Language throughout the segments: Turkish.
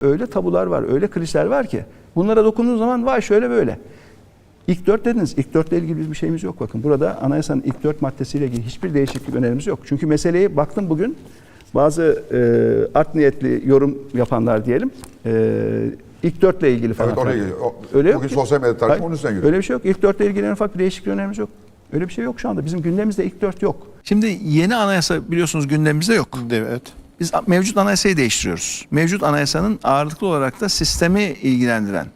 Öyle tabular var, öyle klişeler var ki bunlara dokunduğun zaman vay şöyle böyle. İlk dört dediniz. İlk dörtle ilgili biz bir şeyimiz yok bakın. Burada anayasanın ilk dört maddesiyle ilgili hiçbir değişiklik önerimiz yok. Çünkü meseleyi baktım bugün bazı e, art niyetli yorum yapanlar diyelim e, ilk dörtle ilgili falan. Evet oraya geliyor. O- Öyle yok Bugün ki. sosyal medya tartışma onun üstüne. Öyle bir şey yok. İlk dörtle ilgili en ufak bir değişiklik önerimiz yok. Öyle bir şey yok şu anda. Bizim gündemimizde ilk dört yok. Şimdi yeni anayasa biliyorsunuz gündemimizde yok. Evet. Biz mevcut anayasayı değiştiriyoruz. Mevcut anayasanın ağırlıklı olarak da sistemi ilgilendiren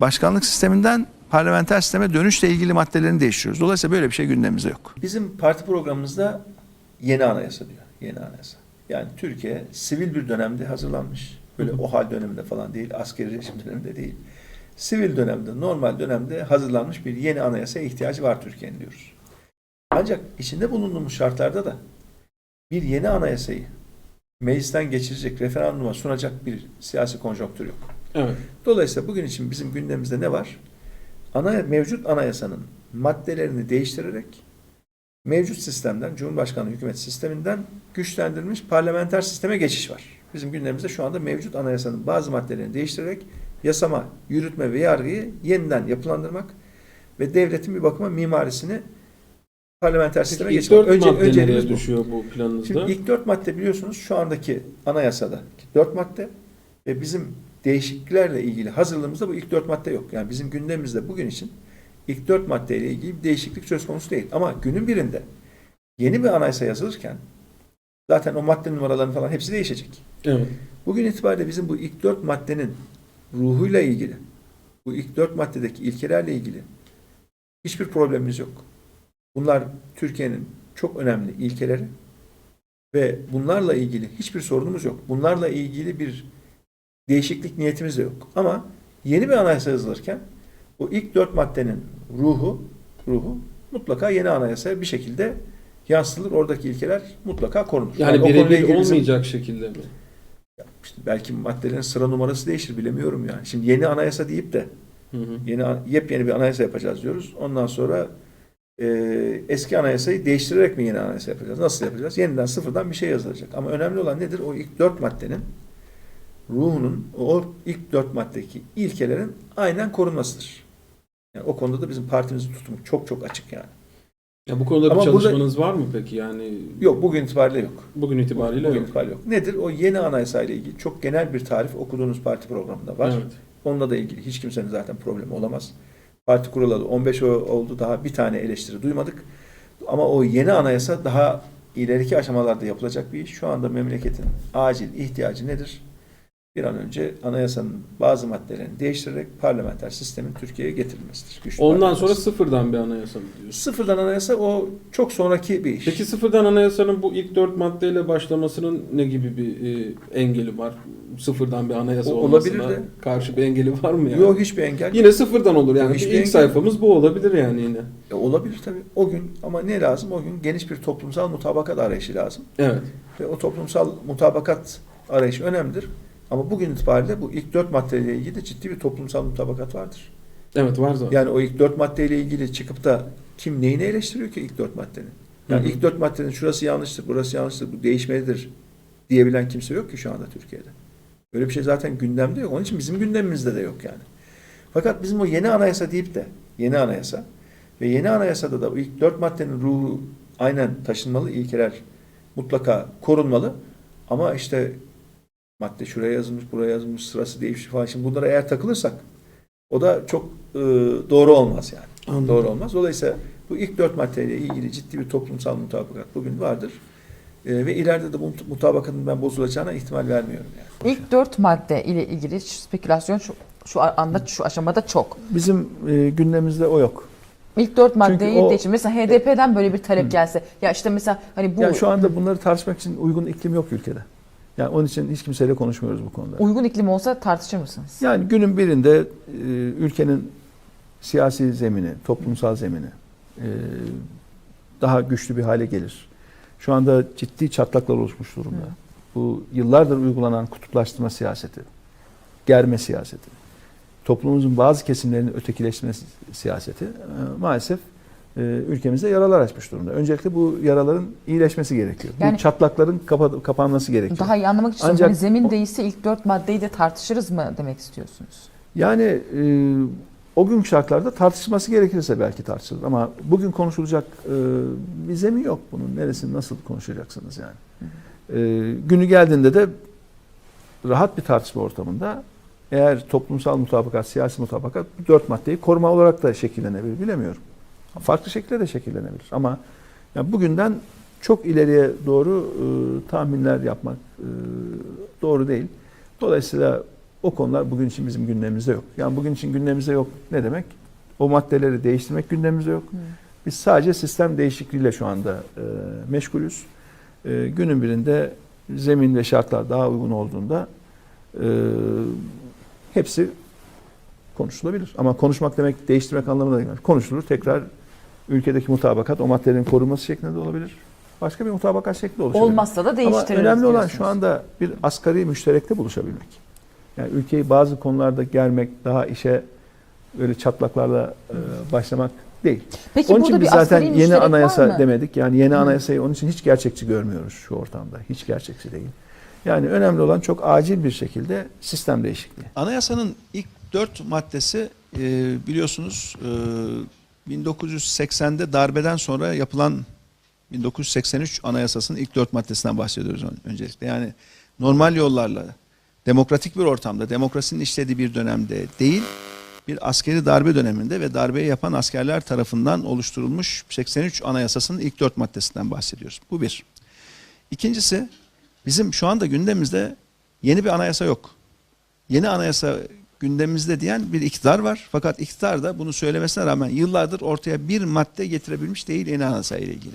başkanlık sisteminden parlamenter sisteme dönüşle ilgili maddelerini değiştiriyoruz. Dolayısıyla böyle bir şey gündemimizde yok. Bizim parti programımızda yeni anayasa diyor. Yeni anayasa. Yani Türkiye sivil bir dönemde hazırlanmış. Böyle OHAL döneminde falan değil, askeri rejim döneminde değil. Sivil dönemde, normal dönemde hazırlanmış bir yeni anayasaya ihtiyacı var Türkiye'nin diyoruz. Ancak içinde bulunduğumuz şartlarda da bir yeni anayasayı meclisten geçirecek, referanduma sunacak bir siyasi konjonktür yok. Evet. Dolayısıyla bugün için bizim gündemimizde ne var? Ana, mevcut anayasanın maddelerini değiştirerek mevcut sistemden, Cumhurbaşkanlığı hükümet sisteminden güçlendirilmiş parlamenter sisteme geçiş var. Bizim gündemimizde şu anda mevcut anayasanın bazı maddelerini değiştirerek yasama, yürütme ve yargıyı yeniden yapılandırmak ve devletin bir bakıma mimarisini parlamenter sisteme ilk önceliğimiz nereye bu. düşüyor bu planınızda? Şimdi ilk dört madde biliyorsunuz şu andaki anayasada dört madde ve bizim değişikliklerle ilgili hazırlığımızda bu ilk dört madde yok. Yani bizim gündemimizde bugün için ilk dört maddeyle ilgili bir değişiklik söz konusu değil. Ama günün birinde yeni bir anayasa yazılırken zaten o madde numaralarının falan hepsi değişecek. Evet. Bugün itibariyle bizim bu ilk dört maddenin ruhuyla ilgili, bu ilk dört maddedeki ilkelerle ilgili hiçbir problemimiz yok. Bunlar Türkiye'nin çok önemli ilkeleri ve bunlarla ilgili hiçbir sorunumuz yok. Bunlarla ilgili bir değişiklik niyetimiz de yok. Ama yeni bir anayasa yazılırken o ilk dört maddenin ruhu, ruhu mutlaka yeni anayasaya bir şekilde yansıtılır. Oradaki ilkeler mutlaka korunur. Yani, konuyla birebir ilgili bizim- olmayacak şekilde mi? işte belki maddelerin sıra numarası değişir bilemiyorum yani. Şimdi yeni anayasa deyip de Hı hı. yeni yepyeni bir anayasa yapacağız diyoruz. Ondan sonra e, eski anayasayı değiştirerek mi yeni anayasa yapacağız? Nasıl yapacağız? Yeniden sıfırdan bir şey yazılacak. Ama önemli olan nedir? O ilk dört maddenin ruhunun o ilk dört maddedeki ilkelerin aynen korunmasıdır. Yani o konuda da bizim partimizin tutumu çok çok açık yani. Ya bu konuda bir Ama burada- çalışmanız var mı peki? Yani Yok bugün itibariyle yok. bugün itibariyle bugün yok. itibariyle yok. Nedir? O yeni anayasa ile ilgili çok genel bir tarif okuduğunuz parti programında var. Evet. Onunla da ilgili hiç kimsenin zaten problemi olamaz. Parti kurulalı 15 o- oldu daha bir tane eleştiri duymadık. Ama o yeni anayasa daha ileriki aşamalarda yapılacak bir iş. Şu anda memleketin acil ihtiyacı nedir? Bir an önce anayasanın bazı maddelerini değiştirerek parlamenter sistemin Türkiye'ye getirilmesidir. Güçlü Ondan sonra sıfırdan bir anayasa mı diyorsun? sıfırdan anayasa o çok sonraki bir iş. Peki sıfırdan anayasanın bu ilk dört maddeyle başlamasının ne gibi bir e, engeli var? Sıfırdan bir anayasa O- olmasına olabilir de. karşı bir engeli var mı yani? Yok hiçbir engel. Yine sıfırdan olur yani. Hiçbir ilk engel- sayfamız bu olabilir yani yine. E, olabilir tabii. O gün ama ne lazım? O gün geniş bir toplumsal mutabakat arayışı lazım. Evet. Ve o toplumsal mutabakat arayışı önemlidir. Ama bugün itibariyle bu ilk dört maddeyle ilgili de ciddi bir toplumsal mutabakat vardır. Evet var zaten. Yani o ilk dört maddeyle ilgili çıkıp da kim neyini eleştiriyor ki ilk dört maddenin? Yani Hı hı. ilk dört maddenin şurası yanlıştır, burası yanlıştır, bu değişmelidir diyebilen kimse yok ki şu anda Türkiye'de. Öyle bir şey zaten gündemde yok. Onun için bizim gündemimizde de yok yani. Fakat bizim o yeni anayasa deyip de yeni anayasa ve yeni anayasada da ilk dört maddenin ruhu aynen taşınmalı, ilkeler mutlaka korunmalı. Ama işte madde şuraya yazılmış, buraya yazılmış, sırası değişmiş falan. Şimdi bunlara eğer takılırsak o da çok e, doğru olmaz yani. Anladım. Doğru olmaz. Dolayısıyla bu ilk dört maddeyle ilgili ciddi bir toplumsal mutabakat bugün vardır. E, ve ileride de bu mut- mutabakatın ben bozulacağına ihtimal vermiyorum yani. İlk dört madde ile ilgili spekülasyon şu, şu anda şu aşamada çok. Bizim e, gündemimizde o yok. İlk dört maddeyi o- değiştir. Mesela HDP'den böyle bir talep gelse. Ya işte mesela hani bu Yani şu anda bunları tartışmak için uygun iklim yok ülkede. Yani onun için hiç kimseyle konuşmuyoruz bu konuda. uygun iklim olsa tartışır mısınız? Yani günün birinde e, ülkenin siyasi zemini, toplumsal zemini e, daha güçlü bir hale gelir. Şu anda ciddi çatlaklar oluşmuş durumda. Hı. Bu yıllardır uygulanan kutuplaştırma siyaseti, germe siyaseti, toplumumuzun bazı kesimlerinin ötekileştirme si- siyaseti e, maalesef ülkemizde yaralar açmış durumda. Öncelikle bu yaraların iyileşmesi gerekiyor. Yani- bu çatlakların kapa- kapanması gerekiyor. Daha iyi anlamak için Ancak hani zemin değişse ilk dört maddeyi de tartışırız mı demek istiyorsunuz? Yani e, o gün şartlarda tartışması gerekirse belki tartışılır ama bugün konuşulacak e, bir zemin yok bunun. Neresini nasıl konuşacaksınız yani? E, günü geldiğinde de rahat bir tartışma ortamında eğer toplumsal mutabakat, siyasi mutabakat bu dört maddeyi koruma olarak da şekillenebilir bilemiyorum. Farklı şekilde de şekillenebilir ama yani bugünden çok ileriye doğru e, tahminler yapmak e, doğru değil. Dolayısıyla o konular bugün için bizim gündemimizde yok. Yani bugün için gündemimizde yok ne demek? O maddeleri değiştirmek gündemimizde yok. Biz sadece sistem değişikliğiyle şu anda e, meşgulüz. E, günün birinde zemin ve şartlar daha uygun olduğunda e, hepsi konuşulabilir. Ama konuşmak demek değiştirmek anlamına da gelmez. Konuşulur tekrar ülkedeki mutabakat o maddelerin korunması şeklinde de olabilir. Başka bir mutabakat şekli oluşabilir. Olmazsa da Ama değiştiririz önemli olan diyorsunuz. şu anda bir asgari müşterekte buluşabilmek. Yani ülkeyi bazı konularda germek, daha işe böyle çatlaklarla e, başlamak değil. Peki onun için biz bir zaten yeni anayasa demedik. Yani yeni Hı. anayasayı onun için hiç gerçekçi görmüyoruz şu ortamda. Hiç gerçekçi değil. Yani önemli olan çok acil bir şekilde sistem değişikliği. Anayasanın ilk dört maddesi e, biliyorsunuz e, 1980'de darbeden sonra yapılan 1983 Anayasası'nın ilk dört maddesinden bahsediyoruz ön- öncelikle. Yani normal yollarla, demokratik bir ortamda, demokrasinin işlediği bir dönemde değil, bir askeri darbe döneminde ve darbeyi yapan askerler tarafından oluşturulmuş 83 Anayasası'nın ilk dört maddesinden bahsediyoruz. Bu bir. İkincisi, bizim şu anda gündemimizde yeni bir anayasa yok. Yeni anayasa gündemimizde diyen bir iktidar var. Fakat iktidar da bunu söylemesine rağmen yıllardır ortaya bir madde getirebilmiş değil yeni anayasa ile ilgili.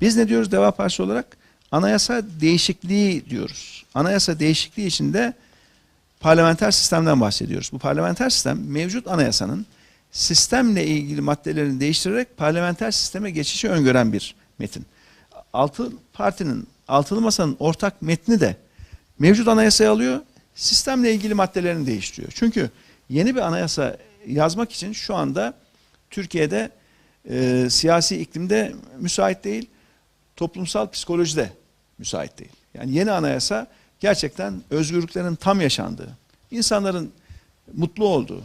Biz ne diyoruz Deva Partisi olarak? Anayasa değişikliği diyoruz. Anayasa değişikliği içinde parlamenter sistemden bahsediyoruz. Bu parlamenter sistem mevcut anayasanın sistemle ilgili maddelerini değiştirerek parlamenter sisteme geçişi öngören bir metin. Altı partinin, altılı masanın ortak metni de mevcut anayasayı alıyor, sistemle ilgili maddelerini değiştiriyor. Çünkü yeni bir anayasa yazmak için şu anda Türkiye'de e, siyasi iklimde müsait değil, toplumsal psikolojide müsait değil. Yani yeni anayasa gerçekten özgürlüklerin tam yaşandığı, insanların mutlu olduğu,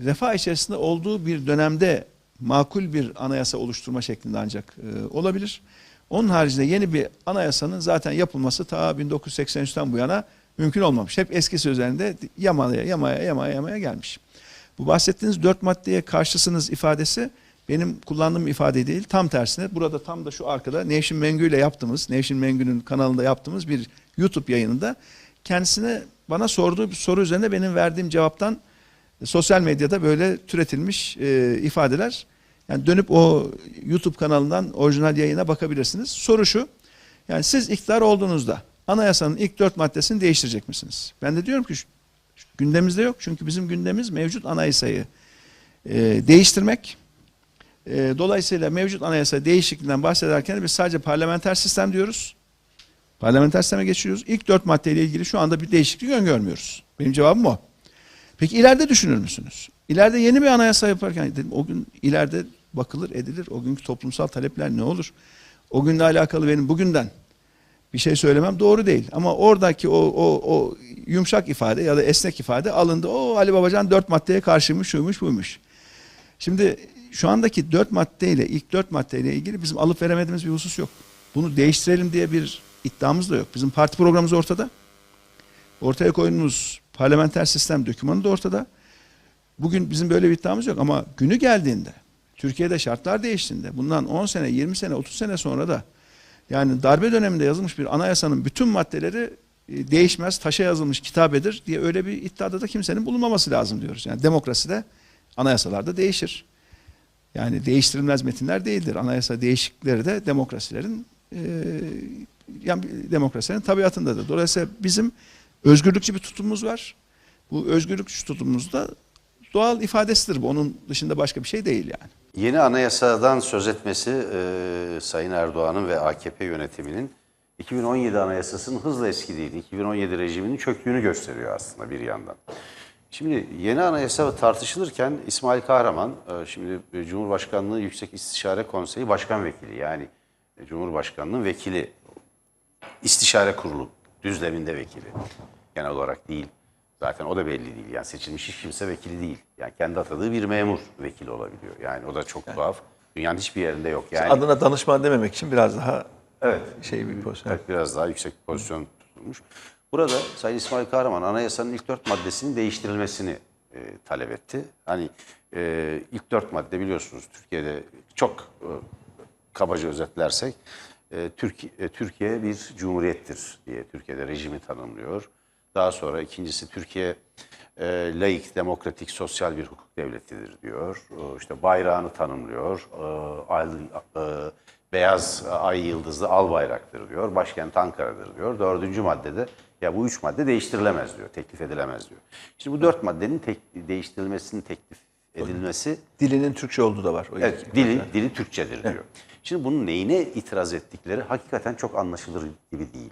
refah içerisinde olduğu bir dönemde makul bir anayasa oluşturma şeklinde ancak e, olabilir. Onun haricinde yeni bir anayasanın zaten yapılması ta 1983'ten bu yana mümkün olmamış. Hep eski sözlerinde yamaya yamaya yamaya yamaya gelmiş. Bu bahsettiğiniz dört maddeye karşısınız ifadesi benim kullandığım ifade değil. Tam tersine burada tam da şu arkada Nevşin Mengü ile yaptığımız, Nevşin Mengü'nün kanalında yaptığımız bir YouTube yayınında kendisine bana sorduğu bir soru üzerine benim verdiğim cevaptan sosyal medyada böyle türetilmiş e, ifadeler. Yani dönüp o YouTube kanalından orijinal yayına bakabilirsiniz. Soru şu. Yani siz iktidar olduğunuzda anayasanın ilk dört maddesini değiştirecek misiniz? Ben de diyorum ki gündemimizde yok. Çünkü bizim gündemimiz mevcut anayasayı e, değiştirmek. E, dolayısıyla mevcut anayasa değişikliğinden bahsederken biz sadece parlamenter sistem diyoruz. Parlamenter sisteme geçiyoruz. İlk dört maddeyle ilgili şu anda bir değişiklik öngörmüyoruz. Benim cevabım o. Peki ileride düşünür müsünüz? İleride yeni bir anayasa yaparken dedim, o gün ileride bakılır edilir. O günkü toplumsal talepler ne olur? O günle alakalı benim bugünden bir şey söylemem doğru değil. Ama oradaki o, o, o yumuşak ifade ya da esnek ifade alındı. O Ali Babacan dört maddeye karşıymış, şuymuş, buymuş. Şimdi şu andaki dört maddeyle, ilk dört maddeyle ilgili bizim alıp veremediğimiz bir husus yok. Bunu değiştirelim diye bir iddiamız da yok. Bizim parti programımız ortada. Ortaya koyduğumuz parlamenter sistem dokümanı da ortada. Bugün bizim böyle bir iddiamız yok ama günü geldiğinde, Türkiye'de şartlar değiştiğinde, bundan 10 sene, 20 sene, 30 sene sonra da yani darbe döneminde yazılmış bir anayasanın bütün maddeleri e, değişmez, taşa yazılmış kitabedir diye öyle bir iddiada da kimsenin bulunmaması lazım diyoruz. Yani demokraside anayasalarda değişir. Yani değiştirilmez metinler değildir. Anayasa değişiklikleri de demokrasilerin e, yani demokrasilerin tabiatındadır. Dolayısıyla bizim özgürlükçü bir tutumumuz var. Bu özgürlükçü tutumumuz da doğal ifadesidir bu. Onun dışında başka bir şey değil yani. Yeni anayasadan söz etmesi e, Sayın Erdoğan'ın ve AKP yönetiminin 2017 anayasasının hızla eskidiğini, 2017 rejiminin çöktüğünü gösteriyor aslında bir yandan. Şimdi yeni anayasa tartışılırken İsmail Kahraman, e, şimdi Cumhurbaşkanlığı Yüksek İstişare Konseyi Başkan Vekili yani Cumhurbaşkanlığı vekili, istişare kurulu düzleminde vekili. Genel olarak değil. Zaten o da belli değil. Yani seçilmiş hiç kimse vekili değil. Yani kendi atadığı bir memur vekili olabiliyor. Yani o da çok tuhaf. Dünyanın hiçbir yerinde yok. Yani Adına danışman dememek için biraz daha Evet. şey bir pozisyon. Evet, biraz daha yüksek bir pozisyon tutulmuş. Burada Sayın İsmail Kahraman anayasanın ilk dört maddesinin değiştirilmesini e, talep etti. Hani e, ilk dört madde biliyorsunuz Türkiye'de çok e, kabaca özetlersek e, Türkiye, e, Türkiye bir cumhuriyettir diye Türkiye'de rejimi tanımlıyor. Daha sonra ikincisi Türkiye e, laik, demokratik, sosyal bir hukuk devletidir diyor. E, işte bayrağını tanımlıyor. E, e, beyaz ay yıldızlı al bayraktır diyor. Başkent Ankara'dır diyor. Dördüncü maddede ya bu üç madde değiştirilemez diyor. Teklif edilemez diyor. Şimdi bu dört maddenin tek, değiştirilmesinin teklif edilmesi Dilinin Türkçe olduğu da var. O Evet, ilk- dili, dili Türkçedir diyor. Şimdi bunun neyine itiraz ettikleri hakikaten çok anlaşılır gibi değil.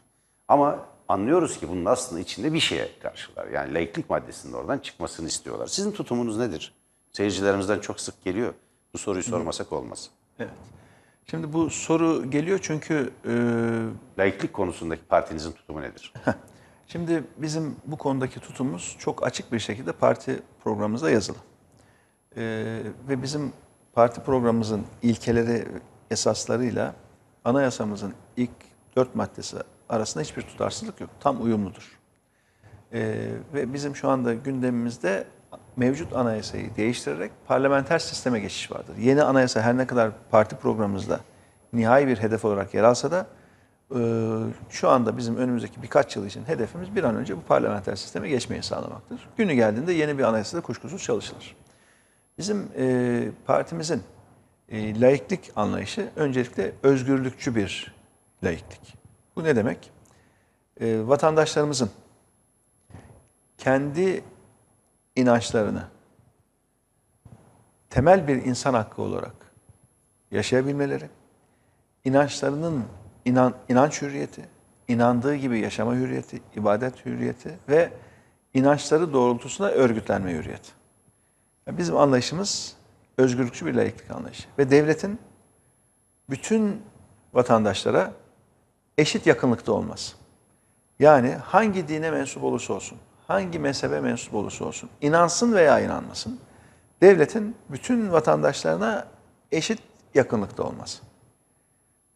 Ama anlıyoruz ki bunun aslında içinde bir şeye karşılar. Yani laiklik maddesinin oradan çıkmasını istiyorlar. Sizin tutumunuz nedir? Seyircilerimizden çok sık geliyor. Bu soruyu sormasak olmaz. Evet. Şimdi bu soru geliyor çünkü e, Laiklik konusundaki partinizin tutumu nedir? şimdi bizim bu konudaki tutumumuz çok açık bir şekilde parti programımızda yazılı. E, ve bizim parti programımızın ilkeleri esaslarıyla anayasamızın ilk dört maddesi arasında hiçbir tutarsızlık yok. Tam uyumludur. Ee, ve bizim şu anda gündemimizde mevcut anayasayı değiştirerek parlamenter sisteme geçiş vardır. Yeni anayasa her ne kadar parti programımızda nihai bir hedef olarak yer alsa da e, şu anda bizim önümüzdeki birkaç yıl için hedefimiz bir an önce bu parlamenter sisteme geçmeyi sağlamaktır. Günü geldiğinde yeni bir anayasada kuşkusuz çalışılır. Bizim e, partimizin e, laiklik anlayışı öncelikle özgürlükçü bir laiklik. Bu ne demek? E, vatandaşlarımızın kendi inançlarını temel bir insan hakkı olarak yaşayabilmeleri, inançlarının inan, inanç hürriyeti, inandığı gibi yaşama hürriyeti, ibadet hürriyeti ve inançları doğrultusunda örgütlenme hürriyeti. Yani Bizim anlayışımız özgürlükçü bir laiklik anlayışı ve devletin bütün vatandaşlara eşit yakınlıkta olması. Yani hangi dine mensup olursa olsun, hangi mezhebe mensup olursa olsun, inansın veya inanmasın, devletin bütün vatandaşlarına eşit yakınlıkta olması.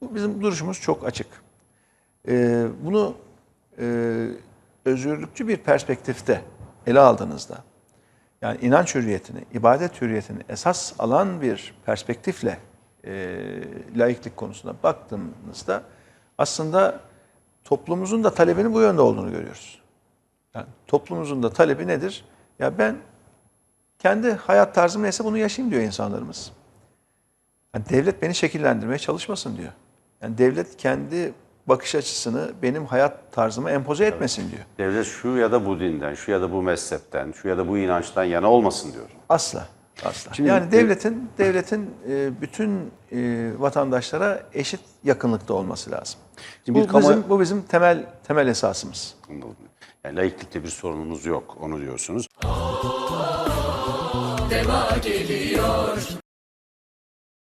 Bu bizim duruşumuz çok açık. Ee, bunu e, özgürlükçü bir perspektifte ele aldığınızda, yani inanç hürriyetini, ibadet hürriyetini esas alan bir perspektifle e, laiklik konusuna baktığımızda aslında toplumumuzun da talebinin bu yönde olduğunu görüyoruz. Yani toplumumuzun da talebi nedir? Ya ben kendi hayat tarzım neyse bunu yaşayayım diyor insanlarımız. Yani devlet beni şekillendirmeye çalışmasın diyor. Yani devlet kendi bakış açısını benim hayat tarzıma empoze etmesin diyor. Devlet şu ya da bu dinden, şu ya da bu mezhepten, şu ya da bu inançtan yana olmasın diyor. Asla. Asla. Şimdi- yani devletin devletin e, bütün e, vatandaşlara eşit yakınlıkta olması lazım. Şimdi Bu bir kamu- bizim bu bizim temel temel esasımız. Anladım. Yani laiklikle bir sorunumuz yok, onu diyorsunuz. Deva geliyor